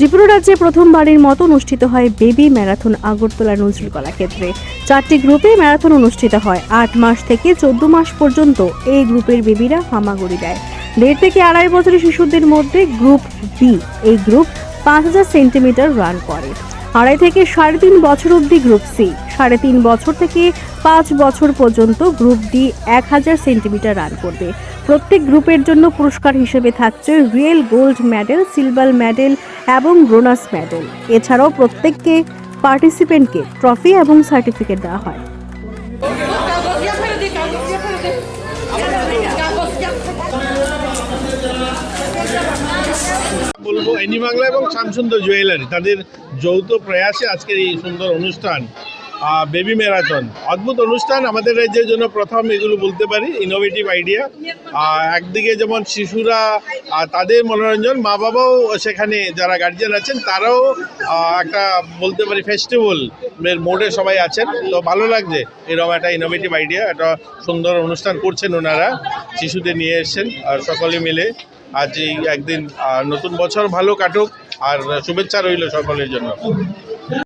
ত্রিপুরা রাজ্যে প্রথমবারের মতো অনুষ্ঠিত হয় বেবি ম্যারাথন আগরতলা নজরুল কলাক্ষেত্রে। চারটি গ্রুপে ম্যারাথন অনুষ্ঠিত হয়। আট মাস থেকে চোদ্দ মাস পর্যন্ত এই গ্রুপের বেবিরা হামাগুড়ি দেয়। দেড় থেকে আড়াই বছরের শিশুদের মধ্যে গ্রুপ বি, এই গ্রুপ পাঁচ হাজার সেন্টিমিটার রান করে। আড়াই থেকে সাড়ে তিন বছর অবধি গ্রুপ সি সাড়ে তিন বছর থেকে পাঁচ বছর পর্যন্ত গ্রুপ ডি এক হাজার সেন্টিমিটার রান করবে। প্রত্যেক গ্রুপের জন্য পুরস্কার হিসেবে থাকছে real gold medal silver medal এবং ব্রোনাস মেডেল এছাড়াও প্রত্যেককে পার্টিসিপেন্টকে ট্রফি এবং সার্টিফিকেট দেওয়া হয়। বলব, এনি বাংলা এবং শ্যামসুন্দর জুয়েলারি, তাদের যৌথ প্রয়াসে আজকের এই সুন্দর অনুষ্ঠান বেবি ম্যারাথন। অদ্ভুত অনুষ্ঠান, আমাদের রাজ্যের জন্য প্রথম এগুলো বলতে পারি ইনোভেটিভ আইডিয়া একদিকে যেমন শিশুরা তাদের মনোরঞ্জন, মা বাবাও সেখানে যারা গার্জিয়ান আছেন, তারাও একটা বলতে পারি ফেস্টিভ্যাল এর মোডে সবাই আছেন। তো ভালো লাগছে, এরকম একটা ইনোভেটিভ আইডিয়া একটা সুন্দর অনুষ্ঠান করছেন ওনারা, শিশুদের নিয়ে এসছেন, আর সকলে মিলে। আজ এই একদিন নতুন বছর ভালো কাটুক আর শুভেচ্ছা রইল সকলের জন্য।